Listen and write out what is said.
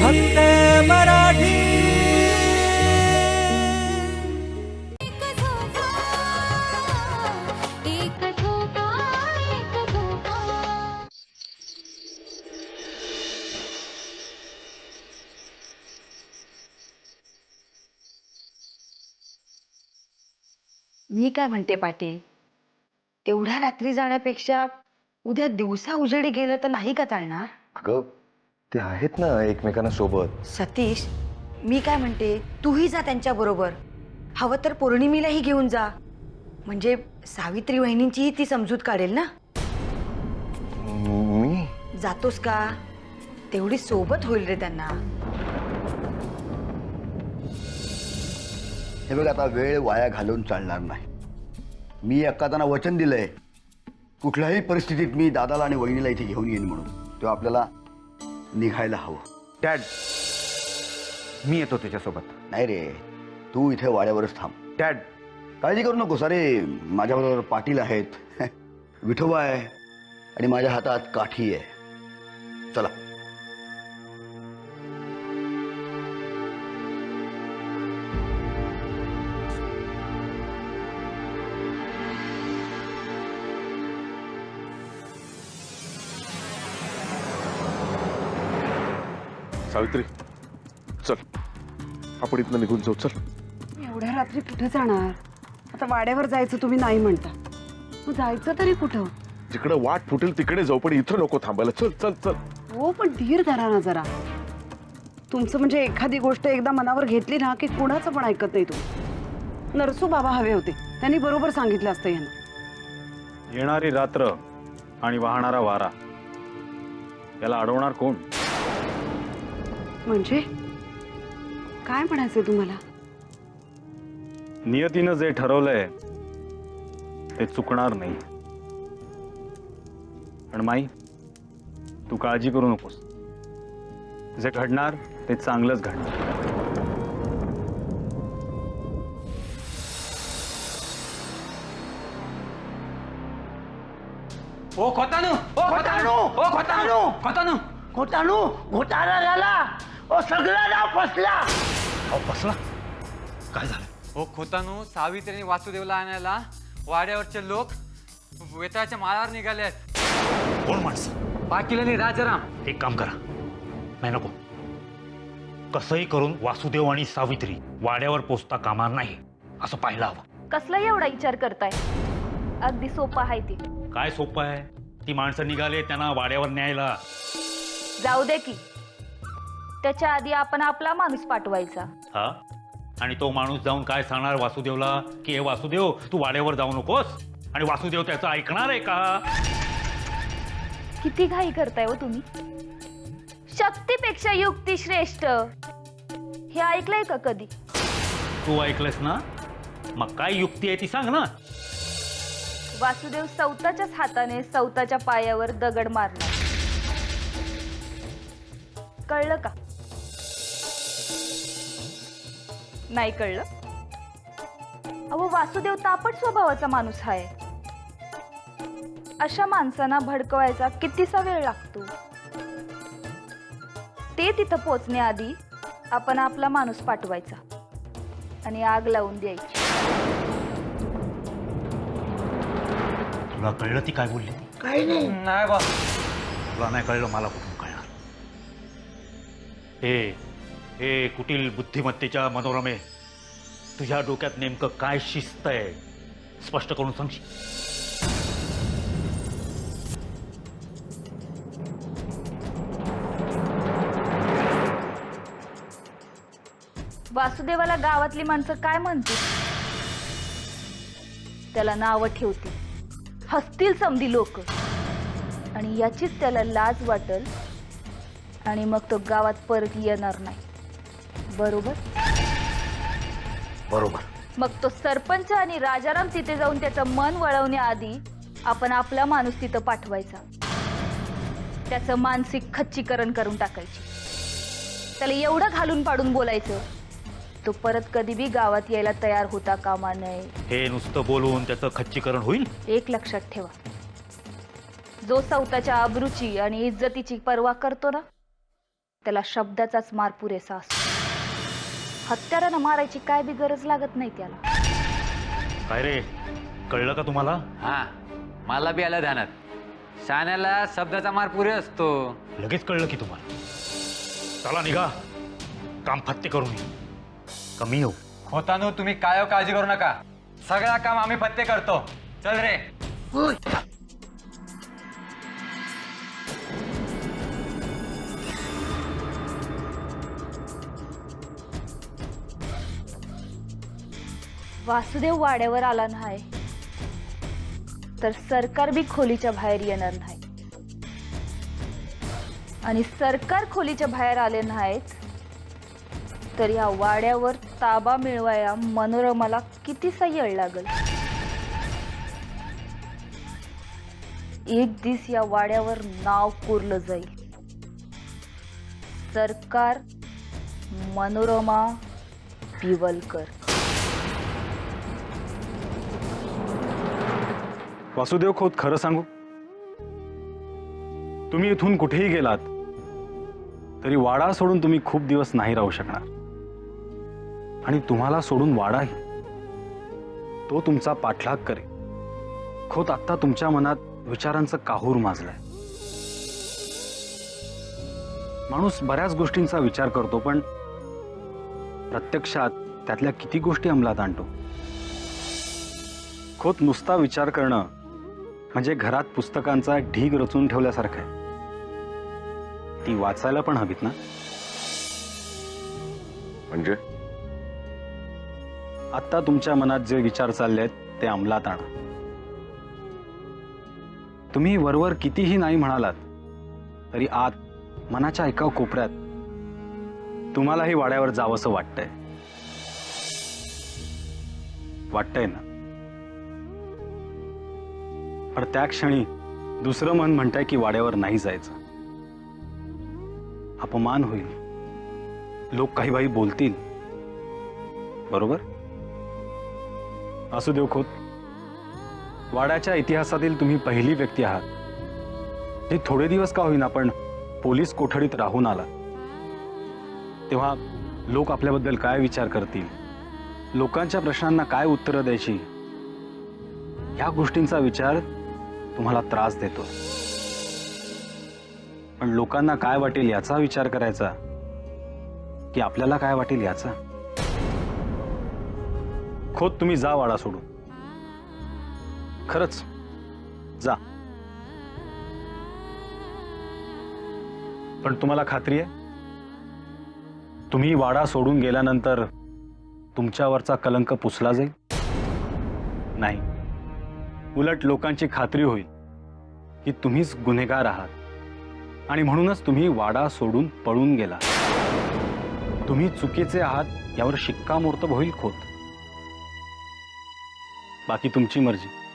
फक्त मराठी. एक धोका एक धोका एक धोका मी काय म्हणते पाटील? तेवढ्या रात्री जाण्यापेक्षा उद्या दिवसा उजेडी गेलं तर नाही का चालणार? अगं ते आहेत ना एकमेकांना सोबत. सतीश मी काय म्हणते? तूही जा त्यांच्या बरोबर. हवं तर पौर्णिमेलाही घेऊन जा. म्हणजे सावित्री वहिनींचीही ती समजूत काढेल ना? मी? जातोस का? तेवढी सोबत होईल रे त्यांना. हे बघ आता वेळ वाया घालवून चालणार नाही. मी एखाद्याना वचन दिलंय. कुठल्याही परिस्थितीत मी दादाला आणि वहिनीला इथे घेऊन येईन म्हणून. तेव्हा आपल्याला निघायला हवं. डॅड मी येतो त्याच्यासोबत नाही रे तू इथे वाड्यावरच थांब. डॅड काळजी करू नकोस अरे माझ्याबरोबर पाटील आहेत. विठोबा आहे आणि माझ्या हातात काठी आहे. चला. सावित्री चल. आपण इथनं निघून जाऊ चल. एवढ्या रात्री कुठे जाणार? आता वाड्यावर जायचं तुम्ही नाही म्हणता. मग जायचं तरी कुठं? जिकडे वाट फुटेल तिकडे जाऊ पण इथं नको थांबायला. चल चल चल. हो पण धीर धरा ना जरा. तुमचं म्हणजे एखादी गोष्ट एकदा मनावर घेतली ना की कुणाचं पण ऐकत नाही तू नरसू बाबा हवे होते. त्यांनी बरोबर सांगितलं असतं यांना. येणारी रात्र आणि वाहणारा वारा. याला अडवणार कोण? म्हणजे? काय म्हणायचंय तुम्हाला? नियतीनं जे ठरवलंय ते चुकणार नाही. पण माई तू काळजी करू नकोस. जे घडणार ते चांगलंच घडणार. ओ खोतानू! ओ खोतानू! ओ खोतानू! खोतानू! खोतानू! घोटाळा झाला! ओ सगळा नाव फसला. बसला काय झालं? हो खोतानू सावित्री आणि वासुदेवला आणायला वाड्यावरचे लोक वेताळाच्या माळावर निघाले आहेत. कोण माणसं? पाटील आणि राजाराम. एक काम करा. नाही नको. कसंही करून वासुदेव आणि सावित्री वाड्यावर पोचता कामा नाही. असं पाहायला हवं. कसला एवढा विचार करताय? अगदी सोपं आहे ती. काय सोपं आहे? ती माणसं निघाले त्यांना वाड्यावर न्यायला. जाऊ दे की. त्याच्या आधी आपण आपला माणूस पाठवायचा. हा? आणि तो माणूस जाऊन काय सांगणार वासुदेवला? की हे वासुदेव तू वाड्यावर जाऊ नकोस? आणि वासुदेव त्याचं ऐकणार आहे का? किती घाई करताय हो तुम्ही. शक्तीपेक्षा युक्ती श्रेष्ठ. हे ऐकलंय का कधी? तू ऐकलंस ना? मग काय युक्ती आहे ती सांग ना. वासुदेव सौताच्याच हाताने सौताच्या पायावर दगड मारला. कळलं का? नाही कळलं? अहो वासुदेव तापट स्वभावाचा माणूस आहे. अशा माणसांना भडकवायचा कितीसा वेळ लागतो? ते तिथं पोचण्याआधी आपण आपला माणूस पाठवायचा आणि आग लावून द्यायची. तुला कळलं ती काय बोलली? काही नाही. नाही बा. तुला नाही कळलं मला कुठून कळणार? हे हे कुटील बुद्धिमत्तेच्या मनोरमे तुझ्या डोक्यात नेमकं काय शिस्त आहे? स्पष्ट करून सांगशील? वासुदेवाला गावातली माणसं काय म्हणतील? त्याला नावं ठेवतील. हसतील समधी लोक. आणि याचीच त्याला लाज वाटल आणि मग तो गावात परत येणार नाही. बरोबर? बरोबर. मग तो सरपंच आणि राजाराम तिथे जाऊन त्याचं मन वळवण्याआधी आपण आपला माणूस तिथं पाठवायचा. त्याचं मानसिक खच्चीकरण करून टाकायची. त्याला एवढं घालून पाडून बोलायचं तो परत कधी बी गावात यायला तयार होता कामा नये. हे नुसतं बोलून त्याचं खच्चीकरण होईल? एक लक्षात ठेवा. जो सौताच्या आबरूची आणि इज्जतीची पर्वा करतो ना त्याला शब्दाचाच मार पुरेसा असतो. हत्यारानं मारायची काय बी गरज लागत नाही त्याला. काय रे? कळलं का तुम्हाला? हा मला बी आलं ध्यानात. शाण्याला शब्दाचा मार पुरे असतो. लगेच कळलं की तुम्हाला. चला निघा. काम फत्ते करून कमी येऊ. होतानो तुम्ही काय काळजी करू नका. सगळा काम आम्ही पत्ते करतो. चल रे. वासुदेव वाड्यावर आला नाही तर सरकार बी खोलीच्या बाहेर येणार नाही. आणि सरकार खोलीच्या बाहेर आले नाहीत तर या वाड्यावर ताबा मिळवाया मनोरमाला कितीसा येळ लागल? एक दिस या वाड्यावर नाव कोरलं जाईल. सरकार मनोरमा पिवलकर वासुदेव खोत खरं सांगू? तुम्ही इथून कुठेही गेलात तरी वाडा सोडून तुम्ही खूप दिवस नाही राहू शकणार. आणि तुम्हाला सोडून वाडाही तो तुमचा पाठलाग करे खोत आत्ता तुमच्या मनात विचारांचं काहूर माजलंय. माणूस बऱ्याच गोष्टींचा विचार करतो पण प्रत्यक्षात त्यातल्या किती गोष्टी अंमलात आणतो? खोत नुसता विचार करणं म्हणजे घरात पुस्तकांचा ढीग रचून ठेवल्यासारखं आहे. ती वाचायला पण हवीत ना? म्हणजे? आत्ता तुमच्या मनात जे विचार चालले आहेत ते अंमलात आणा. तुम्ही वरवर कितीही नाही म्हणालात तरी आत मनाच्या एका कोपऱ्यात तुम्हालाही वाड्यावर जावंसं वाटतंय. वाटतंय ना? पण त्या क्षणी दुसरं मन म्हणतंय की वाड्यावर नाही जायचं. अपमान होईल. लोक काही बाई बोलतील. बरोबर? असू देव खोत. वाड्याच्या इतिहासातील तुम्ही पहिली व्यक्ती आहात. जी थोडे दिवस का होईना पण पोलीस कोठडीत राहून आला. तेव्हा लोक आपल्याबद्दल काय विचार करतील? लोकांच्या प्रश्नांना काय उत्तरं द्यायची? ह्या गोष्टींचा विचार तुम्हाला त्रास देतो. पण लोकांना काय वाटेल याचा विचार करायचा? की आपल्याला काय वाटेल याचा? खोत तुम्ही जा वाडा सोडून. खरंच जा. पण तुम्हाला खात्री आहे? तुम्ही वाडा सोडून गेल्यानंतर तुमच्यावरचा कलंक पुसला जाईल? नाही. उलट लोकांची खात्री होईल की तुम्हीच गुन्हेगार आहात. आणि म्हणूनच तुम्ही वाडा सोडून पळून गेला तुम्ही चुकीचे आहात यावर शिक्कामोर्तब होईल खोत. बाकी तुमची मर्जी.